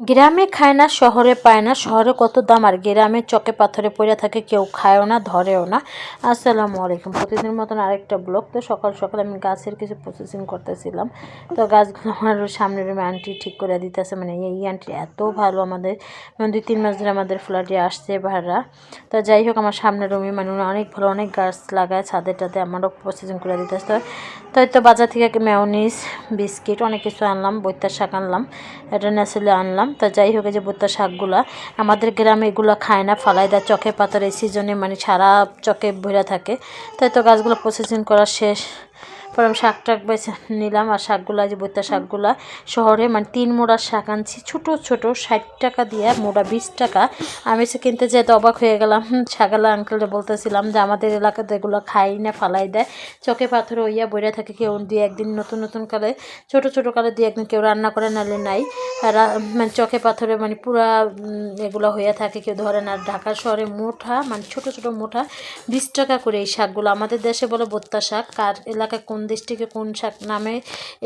গ্রামে খায় না, শহরে পায় না। শহরে কত দাম, আর গ্রামে চকে পাথরে পড়ে থাকে, কেউ খায়ও না, ধরেও না। আসসালামু আলাইকুম। প্রতিদিনের মতন আরেকটা ব্লগ। তো সকাল সকাল আমি গাছের কিছু প্রসেসিং করতেছিলাম। তো গাছগুলো আমার সামনের রুমে আন্টি ঠিক করে দিতেছে। মানে এই আন্টি এত ভালো আমাদের। মানে দুই তিন মাস ধরে আমাদের ফ্ল্যাটে আসছে ভাড়া তো যাই হোক, আমার সামনের রুমে মানে অনেক ভালো অনেক গাছ লাগায়, ছাদে টাদে আমারও প্রসেসিং করে দিতেছে। তো তো বাজার থেকে মেয়নিস বিস্কিট অনেক কিছু আনলাম, বৈতার শাক আনলাম। এটা নেসলে আনলাম। তা যাই হোক যে ভুট্টা শাকগুলা, আমাদের গ্রামে এগুলো খায় না, ফালাই দেয়, চকে পাতার এই সিজনে মানে সারা চকে ভরে থাকে। তাই তো গাছগুলো প্রসেসিং করা শেষ। পরে আমি শাক টাক বেছে নিলাম আর শাকগুলা যে বইতা শাকগুলা শহরে মানে তিন মোড়া শাক আনছি, ছোটো ছোটো, ষাট টাকা দিয়ে, মোড়া বিশ টাকা। আমি সে কিনতে যেতে অবাক হয়ে গেলাম। ছাগালা আঙ্কেলটা বলতেছিলাম যে আমাদের এলাকাতে এগুলো খাই না, ফালাই দেয়। চোখে পাথর হইয়া বইরা থাকে, কেউ দিয়ে একদিন নতুন নতুন কালে ছোট ছোট কালে দিয়ে একদিন কেউ রান্না করে নালে নাই। মানে চোখে পাথরে মানে পুরা এগুলো হইয়া থাকে, কেউ ধরে না। ঢাকা শহরে মোঠা মানে ছোট ছোট মোঠা, বিশ টাকা করে এই শাকগুলো। আমাদের দেশে বলে বোত্তা শাক কার এলাকায় কোন দেশটিকে কোন শাক নামে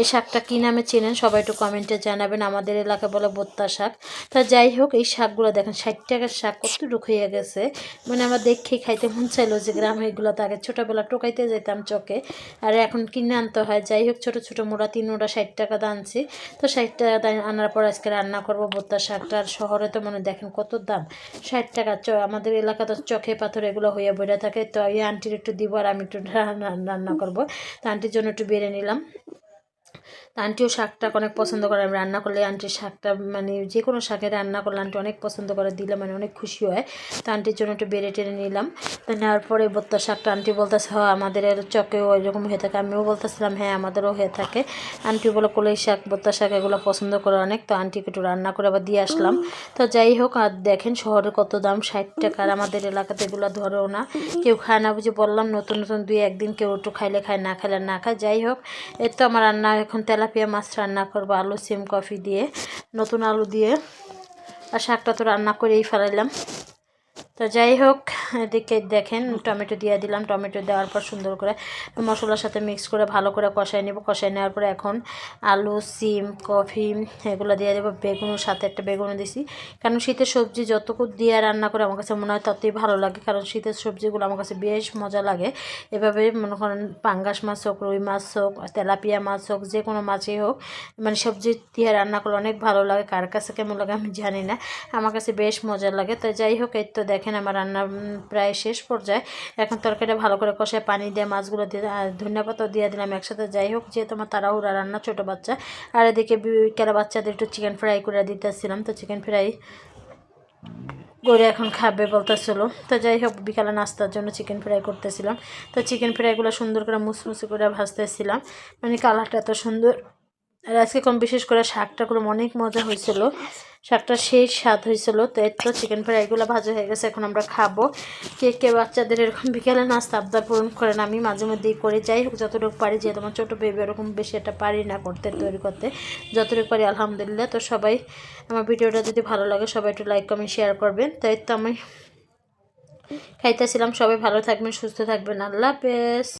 এই শাকটা কী নামে চেনেন সবাই একটু কমেন্টে জানাবেন, আমাদের এলাকা বলে বোত্তা শাক। তা যাই হোক, এই শাকগুলো দেখেন, ষাট টাকার শাক, কতটুকু হয়ে গেছে। মানে আমার দেখেই খাইতে মন চাইলো যে গ্রামে এগুলো তো আগে ছোটোবেলা টোকাইতে যেতাম চকে আর এখন কিনে আনতে হয়। যাই হোক, ছোটো ছোটো মোড়া, তিন মোড়া ষাট টাকা আনছি। তো ষাট টাকা আনার পর আজকে রান্না করব বোত্তা শাকটা, আর শহরে তো মানে দেখেন কত দাম। ষাট টাকা, চ, আমাদের এলাকা তো চোখে পাথর এগুলো হয়ে বেড়ে থাকে। তো এই আন্টির একটু দিব, আর আমি একটু রান্না করব। তো আন্টির জন্য একটু বেড়ে নিলাম। আন্টিও শাকটা অনেক পছন্দ করে, আমি রান্না করলে আন্টির শাকটা মানে যে কোনো শাকে রান্না করলে আন্টি অনেক পছন্দ করে, দিলে মানে অনেক খুশি হয়। তো আন্টির জন্য একটু বেড়ে টেনে নিলাম। তো নেওয়ার পরে বত্তা শাকটা আন্টি বলতেছে হ্যাঁ আমাদের চকেও এরকম হয়ে থাকে। আমিও বলতেছিলাম হ্যাঁ আমাদেরও হয়ে থাকে। আন্টি বলে, কলই শাক বত্তা শাক এগুলো পছন্দ করে অনেক। তো আন্টিকে একটু রান্না করে আবার দিয়ে আসলাম। তো যাই হোক, আর দেখেন শহরে কত দাম, ষাট টাকা। আর আমাদের এলাকাতে এগুলো ধরেও না, কেউ খায় না বুঝে বললাম, নতুন নতুন দুই একদিন কেউ একটু খাইলে খায়, না খাইলে না খায়। যাই হোক, এর তো আমার রান্না এখন তেলাপিয়া মাছ রান্না করব, আলু, সিম, কফি দিয়ে, নতুন আলু দিয়ে। আর শাকটা তো রান্না করেই ফেলাইলাম। তো যাই হোক এদিকে দেখেন, টমেটো দিয়ে দিলাম। টমেটো দেওয়ার পর সুন্দর করে মশলার সাথে মিক্স করে ভালো করে কষাই নেব। কষাই নেওয়ার পরে এখন আলু, সিম, কফি এগুলো দিয়ে দেবো। বেগুনের সাথে একটা বেগুনও দিছি। কারণ শীতের সবজি যতটুকু দিয়ে রান্না করে, আমার কাছে মনে হয় ততই ভালো লাগে। কারণ শীতের সবজিগুলো আমার কাছে বেশ মজা লাগে। এভাবে মনে করেন পাঙ্গাস মাছ হোক, রুই মাছ হোক, তেলাপিয়া মাছ হোক, যে কোনো মাছই হোক মানে সবজি দিয়ে রান্না করলে অনেক ভালো লাগে। কার কাছে কেমন লাগে আমি জানি না। আমার কাছে বেশ মজা লাগে। তো যাই হোক, এই তো দেখেন আমার রান্না প্রায় শেষ পর্যায়ে এখন তরকারিটা ভালো করে কষায় পানি দিয়ে মাছগুলো দিয়ে ধনিয়া পাতা দিয়ে দিলাম একসাথে। যাই হোক, যেহেতু আমার তাড়াহুড়া, রান্না ছোটো বাচ্চা। আর এদিকে কেরা বাচ্চাদের একটু চিকেন ফ্রাই করে দিতেছিলাম। তো চিকেন ফ্রাই করে এখন খাবে বলতেছিল। তো যাই হোক, বিকালে নাস্তার জন্য চিকেন ফ্রাই করতেছিলাম। তো চিকেন ফ্রাইগুলো সুন্দর করে মুসমুসি করে ভাজতেছিলাম। মানে কালারটা এত সুন্দর। আর আজকে কম বিশেষ করে শাকটা করে অনেক মজা হয়েছিল। শাকটা সেই স্বাদ হয়েছিল। তো এর তো চিকেন ফ্রাইগুলো ভাজা হয়ে গেছে, এখন আমরা খাব। কে কে বাচ্চাদের এরকম বিকেলে নাস্তা আবদার পূরণ করেন, আমি মাঝে মধ্যেই করে। যাই যতটুকু পারি যে তোমার ছোটো বেবি ওরকম বেশি একটা পারি না করতে, তৈরি করতে। যতটুকু পারি, আলহামদুলিল্লাহ। তো সবাই, আমার ভিডিওটা যদি ভালো লাগে, সবাই একটু লাইক কমেন্ট শেয়ার করবেন। তো এর তো আমি খাইতেছিলাম। সবাই ভালো থাকবেন, সুস্থ থাকবেন। আল্লাহ হাফেজ।